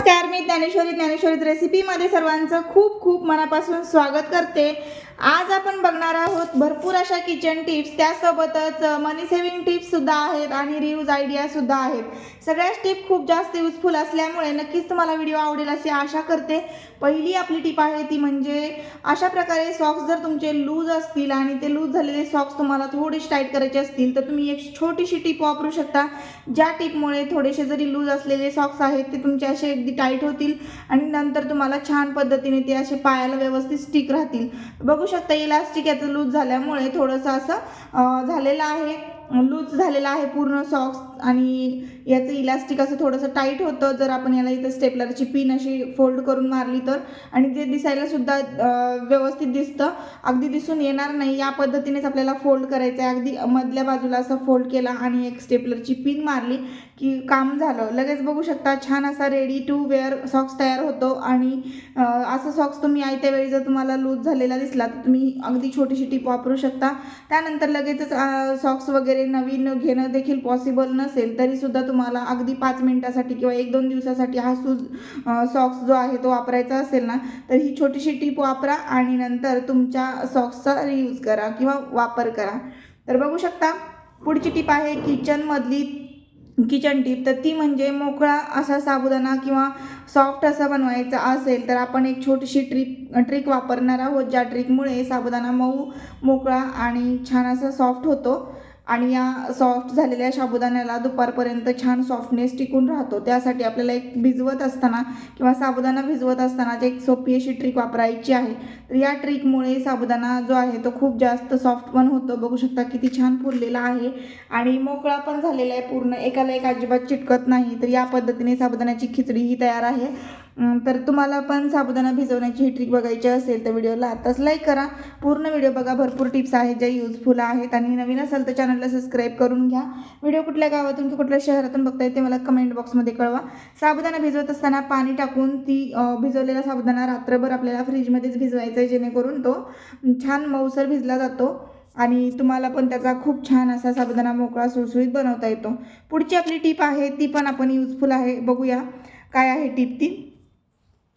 नमस्कार मी ज्ञानेश्वरी ज्ञानेश्वरीत रेसिपीमध्ये सर्वांचं खूप खूप मनापासून स्वागत करते. आज आपण बघणार आहोत भरपूर अशा किचन टिप्स त्यासोबतच मनी सेव्हिंग टिप्स सुद्धा आहेत आणि रियूज आयडिया सुद्धा आहेत. सगळ्याच टिप खूप जास्त युजफुल असल्यामुळे नक्कीच तुम्हाला व्हिडिओ आवडेल अशी आशा करते. पहिली आपली टिप आहे ती म्हणजे अशा प्रकारे सॉक्स जर तुमचे लूज असतील आणि ते लूज झालेले सॉक्स तुम्हाला थोडेसे टाईट करायचे असतील तर तुम्ही एक छोटीशी टिप वापरू शकता. ज्या टिपमुळे थोडेसे जरी लूज असलेले सॉक्स आहेत ते तुमचे असे किती टाईट होतील आणि नंतर तुम्हाला छान पद्धतीने ते असे पायाला व्यवस्थित स्टिक राहतील. बघू शकता इलास्टिक याचं लूज झाल्यामुळे थोडंसं असं झालेलं आहे. लूज झालेलं आहे पूर्ण सॉक्स आणि याचं इलास्टिक असं थोडंसं टाईट होतं. जर आपण याला इथं स्टेपलरची पिन अशी फोल्ड करून मारली तर. आणि ते दिसायला सुद्धा व्यवस्थित दिसतं. अगदी दिसून येणार नाही. या पद्धतीनेच आपल्याला फोल्ड करायचं आहे अगदी मधल्या बाजूला असं फोल्ड केला आणि एक स्टेपलरची पिन मारली की काम झालं. लगेच बघू शकता छान असा रेडी टू वेअर सॉक्स तयार होतो. आणि असं सॉक्स तुम्ही आयत्या वेळी जर तुम्हाला लूज झालेला दिसला तर तुम्ही अगदी छोटीशी टिप वापरू शकता. त्यानंतर लगेचच सॉक्स वगैरे नवीन घेणं देखील पॉसिबल नसेल तरीसुद्धा तुम्हाला अगदी पाच मिनटासाठी किंवा एक दोन दिवसासाठी हा सूज सॉक्स जो आहे तो वापरायचा असेल ना तर ही छोटीशी टिप वापरा आणि नंतर तुमच्या सॉक्सचा रियूज करा किंवा वापर करा. तर बघू शकता पुढची टिप आहे किचनमधली किचन टीप तर ती म्हणजे मोकळा असा साबुदाणा किंवा सॉफ्ट असा बनवायचा असेल तर आपण एक छोटीशी ट्रिक ट्रिक वापरणार आहोत ज्या ट्रिकमुळे साबुदाणा मऊ मोकळा आणि छान असा सॉफ्ट होतो. आणि या सॉफ्ट झालेल्या साबुदाण्याला दुपारपर्यंत छान सॉफ्टनेस टिकून राहतो. त्यासाठी आपल्याला एक भिजवत असताना किंवा साबुदाणा भिजवत असताना एक सोपी अशी ट्रिक वापरायची आहे तर या ट्रिकमुळे साबुदाणा जो आहे तो खूप जास्त सॉफ्ट पण होतो. बघू शकता किती छान फुललेला आहे. आणि मोकळा पण झालेला आहे पूर्ण. एकाला एक अजिबात चिटकत नाही. तर या पद्धतीने साबुदाण्याची खिचडी ही तयार आहे. तर तुम्हाला पण साबुदाणा भिजवण्याची ही ट्रिक बघायची असेल तर व्हिडिओला आताच लाईक करा. पूर्ण व्हिडिओ बघा भरपूर टिप्स आहेत ज्या युजफुल आहेत आणि नवीन असेल तर चॅनलला सबस्क्राईब करून घ्या. व्हिडिओ कुठल्या गावातून किंवा कुठल्या शहरातून बघताय ते मला कमेंट बॉक्समध्ये कळवा. साबुदाणा भिजवत असताना पाणी टाकून ती भिजवलेला साबुदाणा रात्रभर आपल्याला फ्रीजमध्येच भिजवायचा आहे जेणेकरून तो छान मऊसर भिजला जातो आणि तुम्हाला पण त्याचा खूप छान असा साबुदाणा मोकळा सुळसुळीत बनवता येतो. पुढची आपली टीप आहे ती पण आपण युजफुल आहे. बघूया काय आहे टीप ती.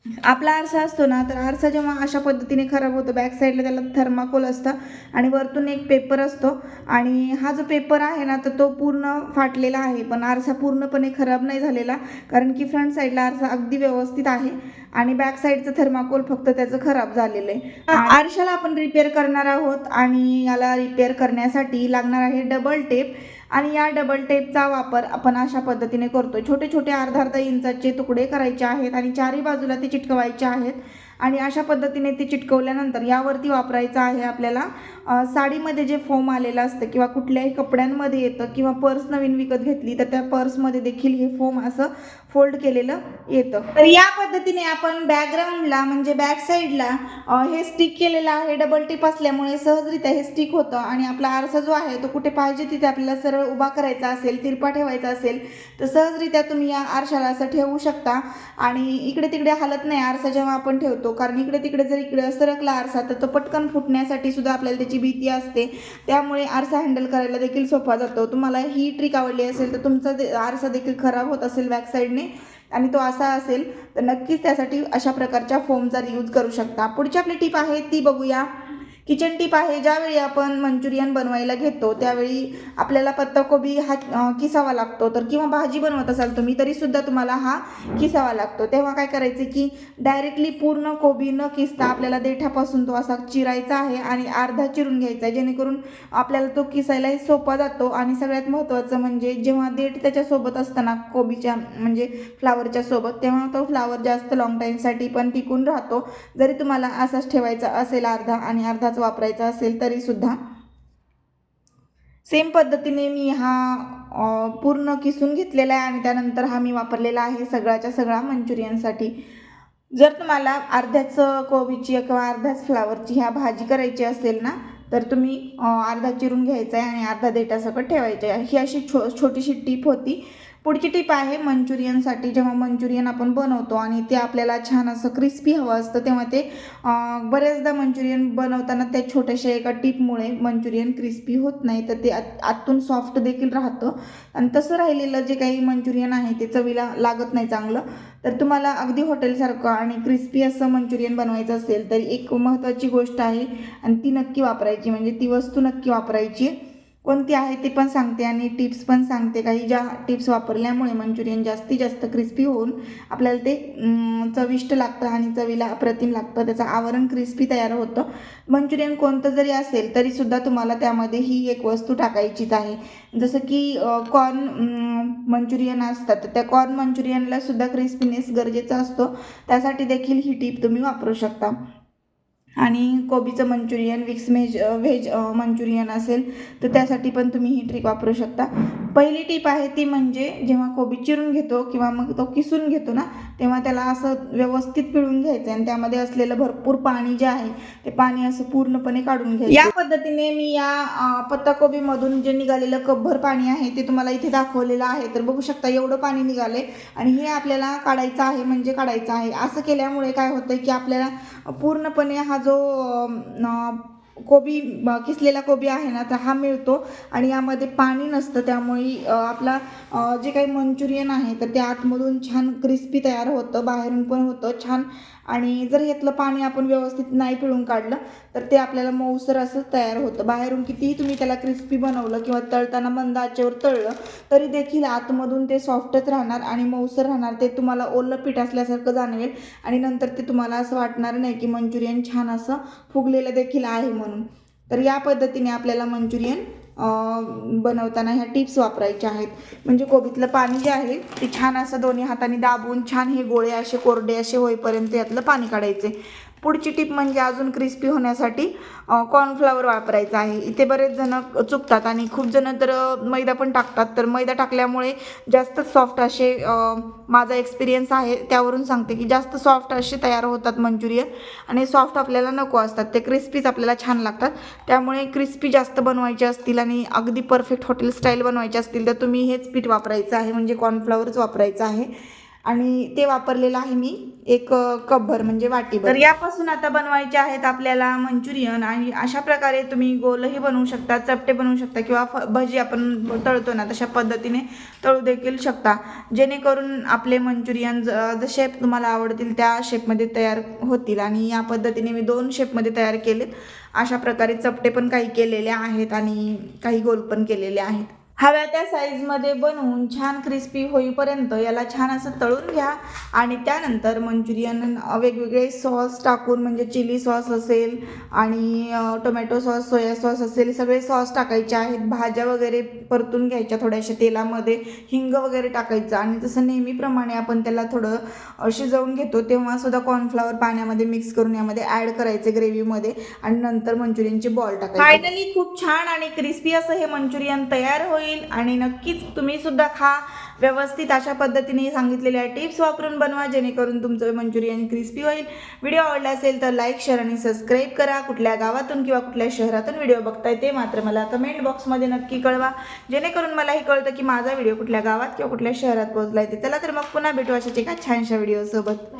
आपला आरसा असतो ना तर आरसा जेव्हा अशा पद्धतीने खराब होतो बॅक साईडला त्याला थर्माकोल असतं आणि वरतून एक पेपर असतो आणि हा जो पेपर आहे ना तर तो पूर्ण फाटलेला आहे. पण आरसा पूर्णपणे खराब नाही झालेला कारण की फ्रंट साईडला आरसा अगदी व्यवस्थित आहे आणि बॅक साईडचं थर्माकोल फक्त त्याचं खराब झालेलं आहे. आरशाला आपण रिपेअर करणार आहोत आणि याला रिपेअर करण्यासाठी लागणार आहे डबल टेप आणि या डबल टेपचा वापर आपण अशा पद्धतीने करतो छोटे छोटे अर्धा अर्धा इंचाचे तुकडे करायचे आहेत आणि चारही बाजूला ते चिटकवायचे आहेत. आणि अशा पद्धतीने ते चिटकवल्यानंतर यावरती वापरायचं आहे आपल्याला साडीमध्ये जे फोम आलेलं असतं किंवा कुठल्याही कपड्यांमध्ये येतं किंवा पर्स नवीन विकत घेतली तर त्या पर्समध्ये देखील हे फोम असं फोल्ड केलेलं येतं. तर या पद्धतीने आपण बॅकग्राऊंडला म्हणजे बॅक साईडला हे स्टिक केलेलं आहे डबल टिप असल्यामुळे सहजरित्या हे स्टिक होतं आणि आपला आरसा जो आहे तो कुठे पाहिजे तिथे आपल्याला सरळ उभा करायचा असेल तिरपा ठेवायचा असेल तर सहजरित्या तुम्ही या आरशाला असं ठेवू शकता. आणि इकडे तिकडे हलत नाही आरसा जेव्हा आपण ठेवतो कारण इकडे तिकडे जर इकडे सरकला आरसा तर तो पटकन फुटण्यासाठी सुद्धा आपल्याला त्याची भीती असते. त्यामुळे आरसा हँडल करायला देखील सोपा जातो. तुम्हाला ही ट्रिक आवडली असेल तर तुमचा दे- आरसा देखील खराब होत असेल बॅक साईडने आणि तो असा असेल तर नक्कीच त्यासाठी अशा प्रकारच्या फोमचा यूज करू शकता. पुढची आपली टीप आहे ती बघूया. किचन टीप आहे ज्यावेळी आपण मंचुरियन बनवायला घेतो त्यावेळी आपल्याला पत्ताकोबी हा किसावा लागतो. तर किंवा भाजी बनवत असाल तुम्ही तरीसुद्धा तुम्हाला हा किसावा लागतो. तेव्हा काय करायचं की डायरेक्टली पूर्ण कोबी न किसता आपल्याला देठापासून तो असा चिरायचा आहे आणि अर्धा चिरून घ्यायचा आहे. जेणेकरून आपल्याला तो किसायलाही सोपा जातो. आणि सगळ्यात महत्त्वाचं म्हणजे जेव्हा देठ त्याच्यासोबत असताना कोबीच्या म्हणजे फ्लावरच्या सोबत तेव्हा तो फ्लावर जास्त लॉंग टाईमसाठी पण टिकून राहतो. जरी तुम्हाला असाच ठेवायचा असेल अर्धा आणि अर्धा अर्धाच वापरायचा असेल तरीसुद्धा. सेम पद्धतीने मी हा पूर्ण किसून घेतलेला आहे आणि त्यानंतर हा मी वापरलेला आहे सगळ्याच्या सगळा मंचुरियनसाठी. जर तुम्हाला अर्ध्याच कोबीची किंवा अर्ध्याच फ्लावरची ह्या भाजी करायची असेल ना तर तुम्ही अर्धा चिरून घ्यायचा आहे आणि अर्धा देठासकट ठेवायचे आहे. ही अशी छो छोटीशी टीप होती. पुढची टीप आहे मंचुरियनसाठी. जेव्हा मंचुरियन आपण बनवतो आणि ते आपल्याला छान असं क्रिस्पी हवं असतं तेव्हा ते बऱ्याचदा मंचुरियन बनवताना त्या छोट्याशा एका टिपमुळे मंचुरियन क्रिस्पी होत नाही तर ते आत आतून सॉफ्ट देखील राहतं. आणि तसं राहिलेलं जे काही मंचुरियन आहे ते चवीला लागत नाही चांगलं. तर तुम्हाला अगदी हॉटेलसारखं आणि क्रिस्पी असं मंचुरियन बनवायचं असेल तर एक महत्त्वाची गोष्ट आहे आणि ती नक्की वापरायची. म्हणजे ती वस्तू नक्की वापरायची. कोणती आहे ते पण सांगते आणि टिप्स पण सांगते. काही ज्या टिप्स वापरल्यामुळे मंचुरियन जास्तीत जास्त क्रिस्पी होऊन आपल्याला ते चविष्ट लागतं आणि चवीला अप्रतिम लागतं. त्याचं आवरण क्रिस्पी तयार होतं. मंचुरियन कोणतं जरी असेल तरीसुद्धा तुम्हाला त्यामध्ये ही एक वस्तू टाकायचीच आहे. जसं की कॉर्न मंचुरियन असतात तर त्या कॉर्न मंचुरियनला सुद्धा क्रिस्पीनेस गरजेचा असतो. त्यासाठी देखील ही टीप तुम्ही वापरू शकता. आणि कोबीचं मंचुरियन विक्स व्हेज व्हेज मंचुरियन असेल तर त्यासाठी पण तुम्ही ही ट्रिक वापरू शकता. पहिली टीप आहे ती म्हणजे जेव्हा कोबी चिरून घेतो किंवा मग तो किसून घेतो ना तेव्हा त्याला असं व्यवस्थित पिळून घ्यायचं आणि त्यामध्ये असलेलं भरपूर पाणी जे आहे ते पाणी असं पूर्णपणे काढून घ्यायचं या पद्धतीने मी या पत्ताकोबीमधून जे निघालेलं कपभर पाणी आहे ते तुम्हाला इथे दाखवलेलं आहे. तर बघू शकता एवढं पाणी निघाले आणि हे आपल्याला काढायचं आहे म्हणजे काढायचं आहे. असं केल्यामुळे काय होतं की आपल्याला पूर्णपणे हा जो कोबी किसलेला कोबी आहे ना तर हा मिळतो. आणि यामध्ये पाणी नसतं त्यामुळे आपला जे काही मंचुरियन आहे तर ते आतमधून छान क्रिस्पी तयार होतं बाहेरून पण होतं छान आणि जर ह्यातलं पाणी आपण व्यवस्थित नाही पिळून काढलं तर ते आपल्याला मऊसर असं तयार होतं. बाहेरून कितीही तुम्ही त्याला क्रिस्पी बनवलं किंवा तळताना मंद आचेवर तळलं तरी देखील आतमधून ते सॉफ्टच राहणार आणि मऊसर राहणार. ते तुम्हाला ओलं पीठ असल्यासारखं जाणवेल आणि नंतर ते तुम्हाला असं वाटणार नाही की मंचुरियन छान असं फुगलेलं देखील आहे म्हणून. तर या पद्धतीने आपल्याला मंचुरियन बनवताना ह्या टिप्स वापरायच्या आहेत. म्हणजे कोबीतलं पाणी जे आहे ते छान असं दोन्ही हाताने दाबून छान हे गोळे असे कोरडे असे होईपर्यंत यातलं पाणी काढायचे. पुढची टीप म्हणजे अजून क्रिस्पी होण्यासाठी कॉर्नफ्लॉवर वापरायचं आहे. इथे बरेच जण चुकतात आणि खूप जण तर मैदा पण टाकतात. तर मैदा टाकल्यामुळे जास्त सॉफ्ट असे माझा एक्सपिरियन्स आहे. त्यावरून सांगते की जास्त सॉफ्ट असे तयार होतात मंचुरियन आणि सॉफ्ट आपल्याला नको असतात. ते क्रिस्पीच आपल्याला छान लागतात. त्यामुळे क्रिस्पी जास्त बनवायचे असतील आणि अगदी परफेक्ट हॉटेल स्टाईल बनवायचे असतील तर तुम्ही हेच पीठ वापरायचं आहे. म्हणजे कॉर्नफ्लॉवरच वापरायचं आहे. आणि ते वापरलेलं आहे मी एक कपभर म्हणजे वाटीभर तर यापासून आता बनवायचे आहेत आपल्याला मंचुरियन आणि अशा प्रकारे तुम्ही गोलही बनवू शकता चपटे बनवू शकता किंवा फ- भजी आपण तळतो ना तशा पद्धतीने तळू देखील शकता. जेणेकरून आपले मंचुरियन ज- जसे तुम्हाला आवडतील त्या शेपमध्ये तयार होतील. आणि या पद्धतीने मी दोन शेपमध्ये तयार केलेत. अशा प्रकारे चपटे पण काही केलेले आहेत आणि काही गोल पण केलेले आहेत. हव्या त्या साईजमध्ये बनवून छान क्रिस्पी होईपर्यंत याला छान असं तळून घ्या. आणि त्यानंतर मंचुरियन वेगवेगळे सॉस टाकून म्हणजे चिली सॉस असेल आणि टोमॅटो सॉस सोया सॉस असेल सगळे सॉस टाकायचे आहेत. भाज्या वगैरे परतून घ्यायच्या थोड्याशा तेलामध्ये हिंग वगैरे टाकायचं. आणि तसं नेहमीप्रमाणे आपण त्याला थोडं शिजवून घेतो तेव्हासुद्धा कॉर्नफ्लॉवर पाण्यामध्ये मिक्स करून यामध्ये ॲड करायचे ग्रेव्हीमध्ये आणि नंतर मंचुरियनचे बॉल टाकायचे. फायनली खूप छान आणि क्रिस्पी असं हे मंचुरियन तयार होईल. होईल आणि नक्कीच तुम्ही सुद्धा खा. व्यवस्थित अशा पद्धतीने सांगितलेल्या टिप्स वापरून बनवा जेणेकरून तुमचं मंचुरियन क्रिस्पी होईल. व्हिडिओ आवडला असेल तर लाईक शेअर आणि सबस्क्राईब करा. कुठल्या गावातून किंवा कुठल्या शहरातून व्हिडिओ बघताय ते मात्र मला कमेंट बॉक्समध्ये नक्की कळवा. जेणेकरून मलाही कळतं की माझा व्हिडिओ कुठल्या गावात किंवा कुठल्या शहरात पोहोचला आहे ते. चला तर मग पुन्हा भेटू अशाच एका छानशा व्हिडिओसोबत.